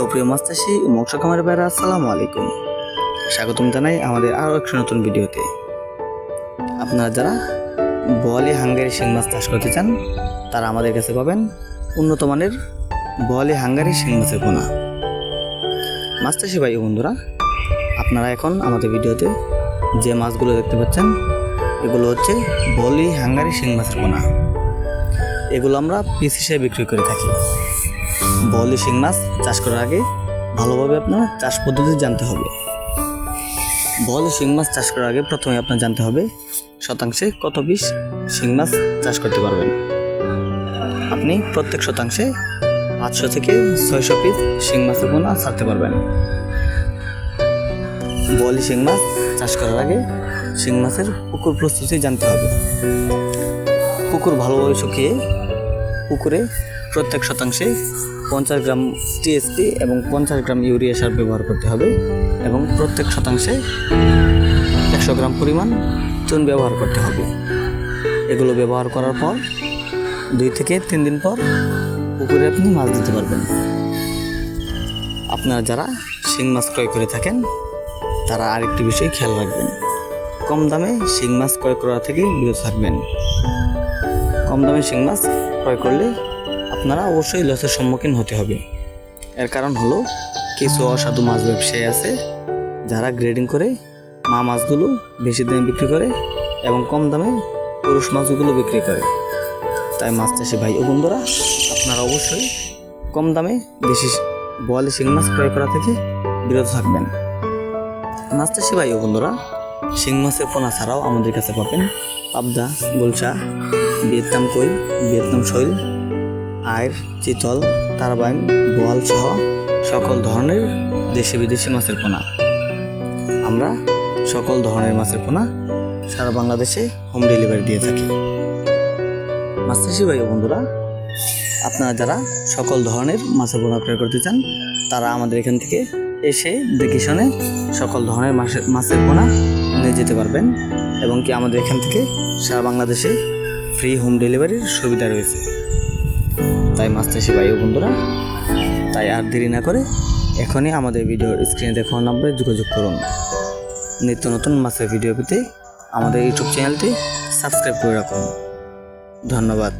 সুপ্রিয় চাষি ও মৎস্য খামারের বাইরে, আসসালামু আলাইকুম। স্বাগতম জানাই আমাদের আরও একটি নতুন ভিডিওতে। আপনারা যারা বোয়ালি হাঙ্গারি শিং মাছ চাষ করতে চান, তারা আমাদের কাছে পাবেন উন্নত মানের বোয়ালি হাঙ্গারি শিং মাছের পোনা। চাষি ভাই বন্ধুরা, আপনারা এখন আমাদের ভিডিওতে যে মাছগুলো দেখতে পাচ্ছেন, এগুলো হচ্ছে বোয়ালি হাঙ্গারি শিং মাছের পোনা। এগুলো আমরা পিস হিসেবে বিক্রি করে থাকি। বলি শিং মাছ চাষ করার আগে ভালোভাবে আপনার চাষ পদ্ধতি জানতে হবে। বলি শিং মাছ চাষ করার আগে প্রথমে আপনার জানতে হবে শতাংশে কত পিস শিং মাছ চাষ করতে পারবেন। আপনি প্রত্যেক শতাংশে পাঁচশো থেকে ছয়শো পিস শিং মাছের পোনা ছাড়তে পারবেন। বলি শিং মাছ চাষ করার আগে শিং মাছের পুকুর প্রস্তুতি জানতে হবে। পুকুর ভালোভাবে শুকিয়ে পুকুরে প্রত্যেক শতাংশে পঞ্চাশ গ্রাম টিএসপি এবং পঞ্চাশ গ্রাম ইউরিয়া সার ব্যবহার করতে হবে এবং প্রত্যেক শতাংশে একশো গ্রাম পরিমাণ চুন ব্যবহার করতে হবে। এগুলো ব্যবহার করার পর দুই থেকে তিন দিন পর পুকুরে আপনি মাছ দিতে পারবেন। আপনারা যারা শিং মাছ ক্রয় করে থাকেন, তারা আরেকটি বিষয় খেয়াল রাখবেন। কম দামে শিং মাছ ক্রয় করা থেকে বিরত থাকবেন। কম দামে শিং মাছ ক্রয় করলে আপনারা অবশ্যই লসের সম্মুখীন হতে হবে। এর কারণ হলো কিছু অসাধু মাছ ব্যবসায়ী আছে যারা গ্রেডিং করে মা মাছগুলো বেশি দামে বিক্রি করে এবং কম দামে পুরুষ মাছগুলো বিক্রি করে। তাই মাছ চাষি ভাই ও বন্ধুরা, আপনারা অবশ্যই কম দামে দেশি বোয়ালি শিং মাছ ক্রয় করা থেকে বিরত থাকবেন। মাছ চাষি ভাই ও বন্ধুরা, শিং মাছের পোনা ছাড়াও আমাদের কাছে পাবেন পাবদা, গুলশা ভিয়েতনাম কই? ভিয়েতনাম শৈল, আয়ের চিতল, তারবাইন, বোয়াল সহ সকল ধরনের দেশি বিদেশি মাছের পোনা। আমরা সকল ধরনের মাছের পোনা সারা বাংলাদেশে হোম ডেলিভারি দিয়ে থাকি। মাছ চাষি ভাই বন্ধুরা, আপনারা যারা সকল ধরনের মাছের পোনা ক্রয় করতে চান, তারা আমাদের এখান থেকে এসে দেখে শুনে সকল ধরনের মাছের মাছের পোনা নিয়ে যেতে পারবেন এবং কি আমাদের এখান থেকে সারা বাংলাদেশে ফ্রি হোম ডেলিভারির সুবিধা রয়েছে। তাই মাছ চাষি ভাই বন্ধুরা, তাই আর দেরি না করে এখনই আমাদের ভিডিওর স্ক্রিনে দেখানো নম্বরে যোগাযোগ করুন। নিত্য নতুন মাছের ভিডিও পেতে আমাদের ইউটিউব চ্যানেলটি সাবস্ক্রাইব করে রাখুন। ধন্যবাদ।